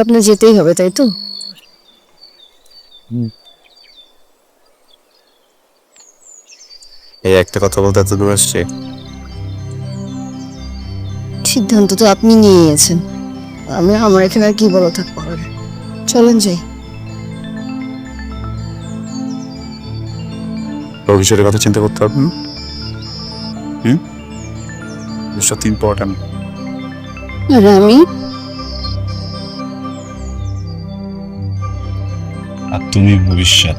আপনার যেতেই হবে তাই তো? এই একটা কথা বলতে এত দূর আসছে? সিদ্ধান্ত তো আপনি নিয়ে নিয়েছেন। আমি আমার এখানে আর কি বলা থাকব চলেন যাই। ভবিষ্যতের কথা চিন্তা করতে হবে না? হুম? ভবিষ্যৎ ইম্পর্ট্যান্ট আর আমি। আর তুমি ভবিষ্যৎ।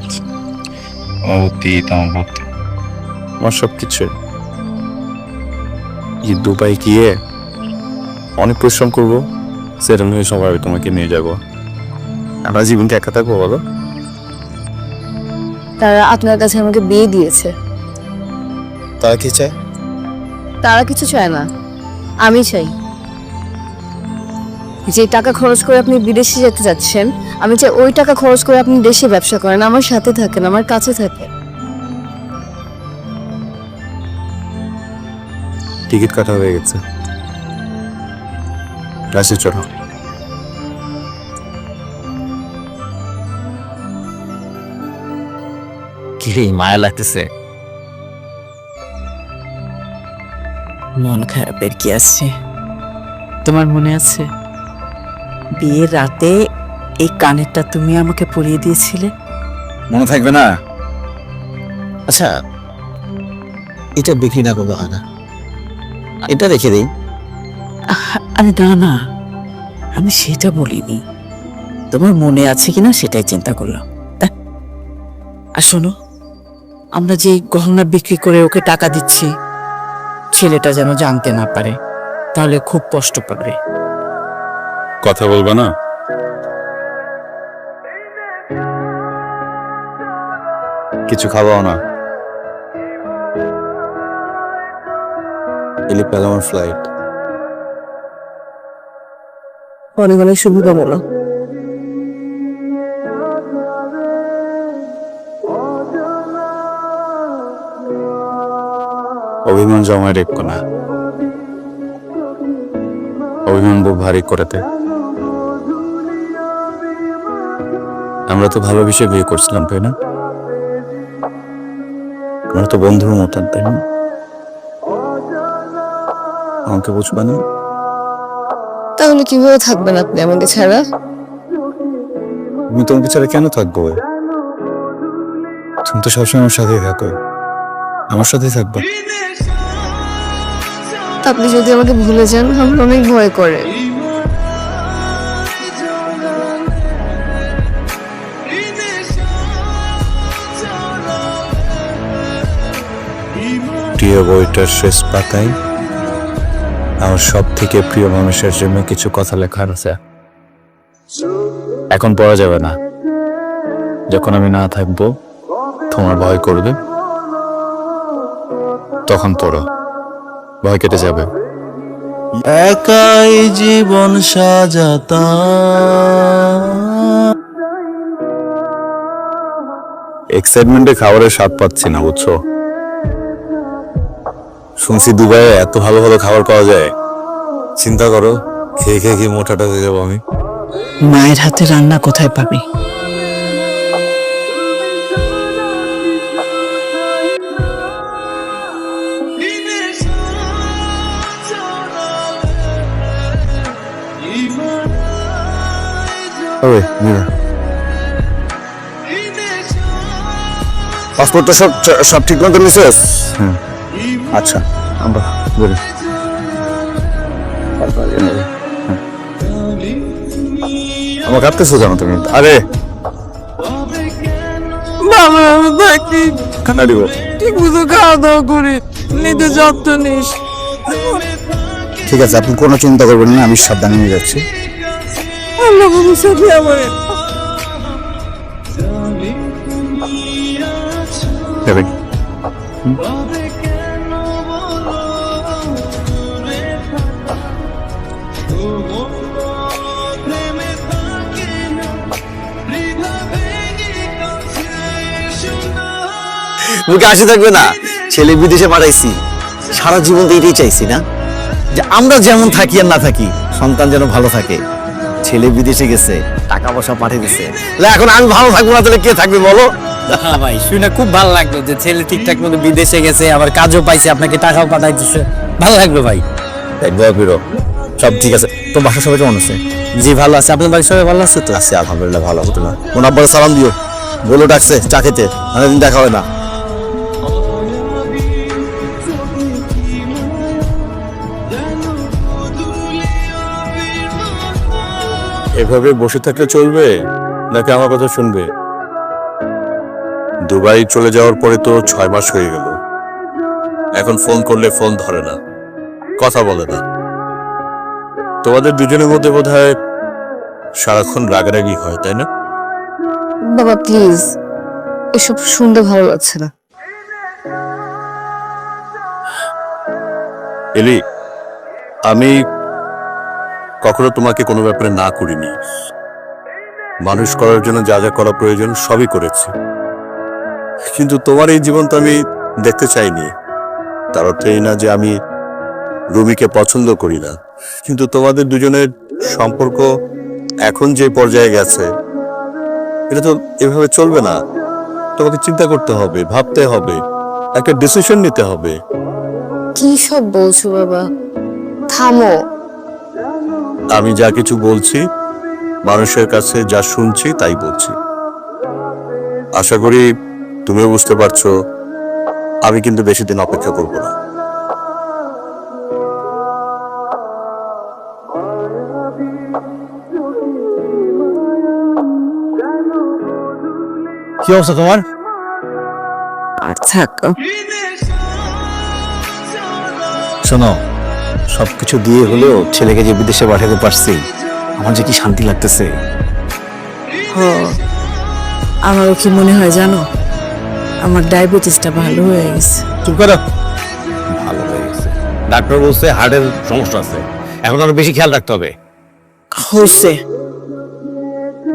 অতীত আমার ভক্তি আমার সব কিছু। এই দুবাই গিয়ে অনেক পরিশ্রম করব সেটা নিয়ে সবাই তোমাকে নিয়ে যাব। আমরা জীবনকে একা থাকব বলো? তারা আপনার কাছে আমাকে বিয়ে দিয়েছে। তারা কি চায়? তারা কিছু চায় না। আমি চাই। যে টাকা খরচ করে আপনি বিদেশে যেতে যাচ্ছেন আমি চাই ওই টাকা খরচ করে আপনি দেশে ব্যবসা করেন আমার সাথে থাকেন আমার কাছে থাকেন। টিকিট কাটা হয়ে গেছে। রাশি চলো। কিরে মায়া লাগতেছে। মন খারাপের কি আছে? তোমার মনে আছে? বিয়ের রাতে এই কানেরটা তুমি আমাকে পরিয়ে দিয়েছিলে? মনে থাকবে না? আচ্ছা এটা বিক্রি না করব না। এটা রেখে দিই। আরে না না আমি সেটা বলিনি। তোমার মনে আছে কিনা সেটাই চিন্তা করলাম। আর শোনো আমরা যে গহনা বিক্রি করে ওকে টাকা দিচ্ছি ছেলেটা যেন জানতে না পারে তাহলে খুব কষ্ট পাবে। কথা বলবা না? কিছু খাওয়াও না। এলি পেল আমার ফ্লাইট অনেক অনেক শুভকামনা। অভিমান জমায় রেখো না। অভিমান বহু ভারী করেতে আমরা তো ভালোবেসে বিয়ে করছিলাম তাই না? আমরা তো বন্ধুর মতন তাই না? আমাকে বুঝবা না? তাহলে কীভাবে থাকবেন আপনি আমাকে ছাড়া? আমি তোমাকে ছাড়া কেন থাকব তুমি তো সবসময় আমার সাথেই থাকো। আমার সাথেই থাকবা। আপনি যদি আমাকে ভুলে যান আমার অনেক ভয় করে। প্রিয় বইটার শেষ পাতায় আমার সব থেকে প্রিয় মানুষের জন্য কিছু কথা লেখা আছে। এখন পড়া যাবে না। যখন আমি না থাকব তোমার ভয় করবে। তখন পড়ো। ভয় কেটে যাবে। একাই জীবন সাজাতা এক্সাইটমেন্টে খাবারের স্বাদ পাচ্ছি না বুঝছ? শুনছি দুবাইয়ে এত ভালো ভালো খাবার পাওয়া যায়। চিন্তা করো খেয়ে খেয়ে কি মোটাটা হয়ে যাব আমি। মায়ের হাতে রান্না কোথায় পাবি? ওই মীরা পাসপোর্টটা সব সব ঠিক মতো নিছিস হুম আচ্ছা আমরা বেরো আমার কাঁদতেছো জানো তুমি। আরে! বাবা আমি থাকি কান্না দিব। ঠিক মতো খাওয়া দাওয়া করে। নিজে যত্ন নিস। ঠিক আছে আপনি কোনো চিন্তা করবেন না আমি সাবধানে নিয়ে যাচ্ছি। আল্লাহ ভবিষ্যতে আমার যাবেন মুখে হাসি থাকবে না। ছেলে বিদেশে পাঠাইছি। সারা জীবন তো এটাই চাইছি না। যে আমরা যেমন থাকি আর না থাকি সন্তান যেন ভালো থাকে। ছেলে বিদেশে গেছে টাকা পয়সা পাঠিয়ে দিছে। এখন আমি ভালো থাকব না তাহলে কে থাকবে বলো? হ্যাঁ ভাই শুনে খুব ভালো লাগল যে ছেলে ঠিকঠাক মতো বিদেশে গেছে আবার কাজও পাইছে আপনাকে টাকাও পাঠাইতেছে। ভালো লাগল ভাই। সব ঠিক আছে। তো বাসা সবাই কেমন আছে? জি ভালো আছে। আপনার বাড়ির সবাই ভালো আছে তো? আছে আলহামদুলিল্লাহ ভালো হতো না। ওন আব্বার সালাম দিও। বলো ডাকছে চা খেতে অনেকদিন দেখা হয় না। এভাবে বসে থাকলে চলবে নাকি আমার কথা শুনবে? দুবাই চলে যাওয়ার পরে তো ছয় মাস হয়ে গেল। এখন ফোন করলে ফোন ধরে না কথা বলে না। তোমাদের দুজনের মধ্যে বোধ হয় সারাক্ষণ রাগারাগি হয় তাই না? বাবা প্লিজ এসব শুনতে ভালো লাগছে না। এলি আমি কখনো তোমাকে কোনো ব্যাপারে না করিনি। মানুষ করার জন্য যা যা করা প্রয়োজন সবই করেছি। কিন্তু তোমার এই জীবন তো আমি দেখতে চাইনি। তার অর্থ এই না যে আমি রুমিকে পছন্দ করি না। কিন্তু তোমাদের দুজনের সম্পর্ক এখন যে পর্যায়ে গেছে, এটা তো এভাবে চলবে না। তোমাকে চিন্তা করতে হবে, ভাবতে হবে, একটা ডিসিশন নিতে হবে। কি সব বলছো বাবা? থামো। আমি যা কিছু বলছি মানুষের কাছে যা শুনছি তাই বলছি। আশা করি তুমিও বুঝতে পারছ আমি কিন্তু বেশি দিন অপেক্ষা করব না। কি অবস্থা তোমার? আর থাক। শোনো সবকিছু দিয়ে হলেও ছেলেকে যে বিদেশে পাঠাতে পারছি আমার যে কি শান্তি লাগতেছে? আমারও কি মনে হয় জানো? আমার ডায়াবেটিসটা ভালো হয়ে গেছে। চুপ করো। ভালো হয়ে গেছে। ডাক্তার বলছে হার্টের সমস্যা আছে। এখন আরও বেশি খেয়াল রাখতে হবে। হয়েছে।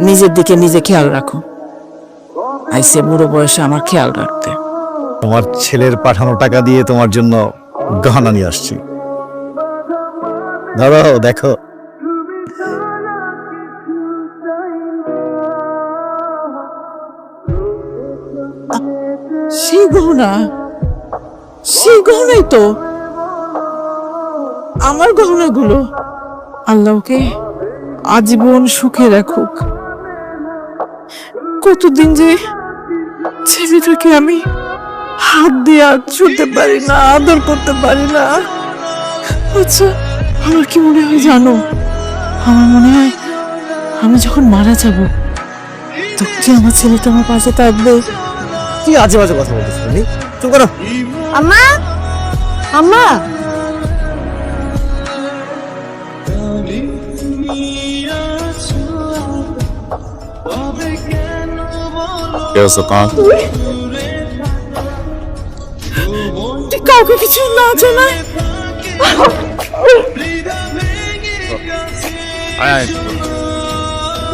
নিজের দিকে নিজে খেয়াল রাখো। আইসে বুড়ো বয়সে আমার খেয়াল রাখতে। তোমার ছেলের পাঠানো টাকা দিয়ে তোমার জন্য গহনা নিয়ে আসছি। ধরো দেখো। সেই গহনা সেই গহনাই তো আমার গহনাগুলো। আল্লাহকে আজীবন সুখে রাখুক। কতদিন যে ছেলেটাকে আমি হাত দিয়ে ছুঁতে পারি না, আদর করতে পারি না। আচ্ছা আমার কি মনে হয় জানো? আমার মনে হয় আমি যখন মারা যাব তখন কি আমার ছেলেটা আমার পাশে থাকবে? কি আজে বাজে কথা বলতেছো তুমি? চুপ করো। আম্মা! আম্মা! কাউকে কিছু না জানায়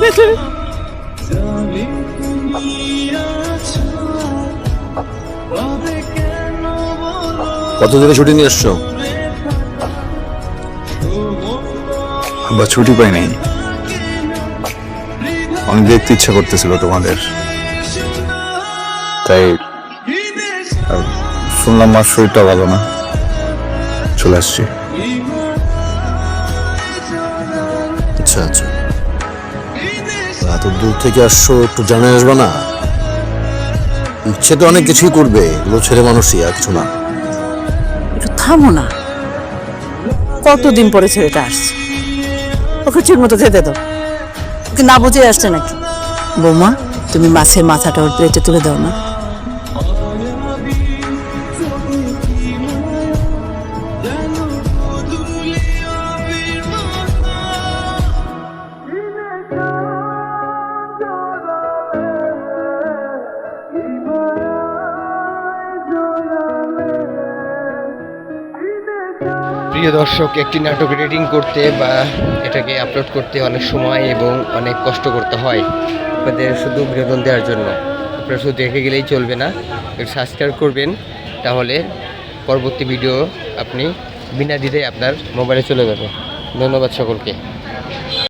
ভেতরে কতদিনে ছুটি নিয়ে এসছো? বা ছুটি পাই নাই। অনেক দেখতে ইচ্ছা করতেছিল তোমাদের। তাই শুনলাম মার শরীরটা ভালো না। চলে আসছি। আচ্ছা আচ্ছা এত দূর থেকে আসছো, একটু জানে আসবে না? ইচ্ছে তো অনেক কিছুই করবে, এগুলো ছেলে মানুষই, আর কিছু না। একটু থামো না। কতদিন পরে ছেলেটা আসছে? ওকে ঠিক মতো যেতে দাও। ওকে না বুঝে আসছে নাকি? বৌমা, তুমি মাছের মাথাটা ওর প্লেটে তুলে দাও না। প্রিয় দর্শক, একটি নাটক রেডিং করতে বা এটাকে আপলোড করতে অনেক সময় এবং অনেক কষ্ট করতে হয়। আপনাদের শুধু বিনোদন দেওয়ার জন্য। আপনারা শুধু দেখে গেলেই চলবে না। একটু সাবস্ক্রাইব করবেন, তাহলে পরবর্তী ভিডিও আপনি বিনা দিতে আপনার মোবাইলে চলে যাবে। ধন্যবাদ সকলকে।